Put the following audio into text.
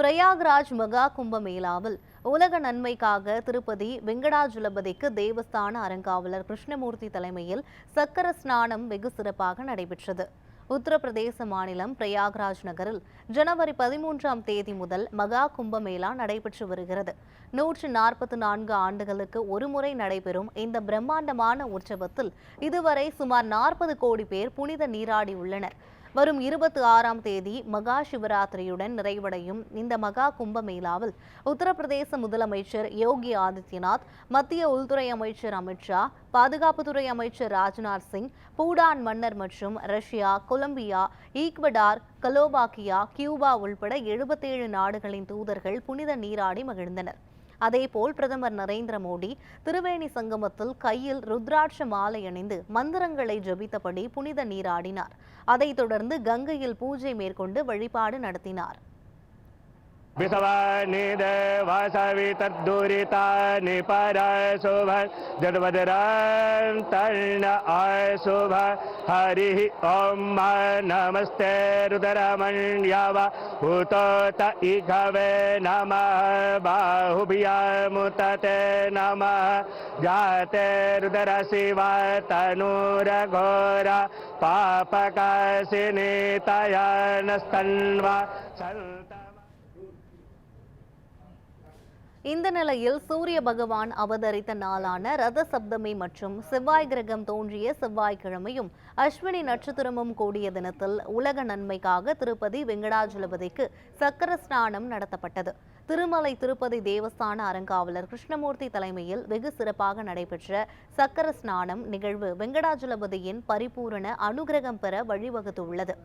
பிரயாக்ராஜ் மகா கும்ப மேளாவில் உலக நன்மைக்காக திருப்பதி வெங்கடாஜலபதிக்கு தேவஸ்தான அறங்காவலர் கிருஷ்ணமூர்த்தி தலைமையில் சக்கர ஸ்நானம் வெகு சிறப்பாக நடைபெற்றது. உத்தரப்பிரதேச மாநிலம் பிரயாக்ராஜ் நகரில் ஜனவரி பதிமூன்றாம் தேதி முதல் மகா கும்பமேளா நடைபெற்று வருகிறது. நூற்று நாற்பத்தி நான்கு ஆண்டுகளுக்கு ஒருமுறை நடைபெறும் இந்த பிரம்மாண்டமான உற்சவத்தில் இதுவரை சுமார் நாற்பது கோடி பேர் புனித நீராடி உள்ளனர். வரும் இருபத்தி ஆறாம் தேதி மகா சிவராத்திரியுடன் நிறைவடையும் இந்த மகா கும்பமேளாவில் உத்தரப்பிரதேச முதலமைச்சர் யோகி ஆதித்யநாத் மத்திய உள்துறை அமைச்சர் அமித்ஷா பாதுகாப்புத்துறை அமைச்சர் ராஜ்நாத் சிங் பூடான் மன்னர் மற்றும் ரஷ்யா கொலம்பியா ஈக்வடார் கலோபாக்கியா கியூபா உள்பட எழுபத்தேழு நாடுகளின் தூதர்கள் புனித நீராடி மகிழ்ந்தனர். அதேபோல் பிரதமர் நரேந்திர மோடி திருவேணி சங்கமத்தில் கையில் ருத்ராட்ச மாலை அணிந்து மந்திரங்களை ஜபித்தபடி புனித நீராடினார். அதைத் தொடர்ந்து கங்கையில் பூஜை மேற்கொண்டு வழிபாடு நடத்தினார். विषवानि देवासवि तद्दुरितानि परशुभ जड्वदरान्तर्ण अशुभ। हरिः ॐ नमस्ते रुदरमण्यव भूतोत इघवे नमः, बाहुभ्यामुतते नमः। जाते रुदर शिव तनूरघोर, पापकाशिनी तया नस्तन्वा सन्त இந்த நிலையில் சூரிய பகவான் அவதரித்த நாளான ரத சப்தமி மற்றும் செவ்வாய் கிரகம் தோன்றிய செவ்வாய்க்கிழமையும் அஸ்வினி நட்சத்திரமும் கூடிய தினத்தில் உலக நன்மைக்காக திருப்பதி வெங்கடாஜலபதிக்கு சக்கர ஸ்நானம் நடத்தப்பட்டது. திருமலை திருப்பதி தேவஸ்தான அறங்காவலர் கிருஷ்ணமூர்த்தி தலைமையில் வெகு சிறப்பாக நடைபெற்ற சக்கர ஸ்நானம் நிகழ்வு வெங்கடாஜலபதியின் பரிபூரண அனுகிரகம் பெற வழிவகுத்துள்ளது.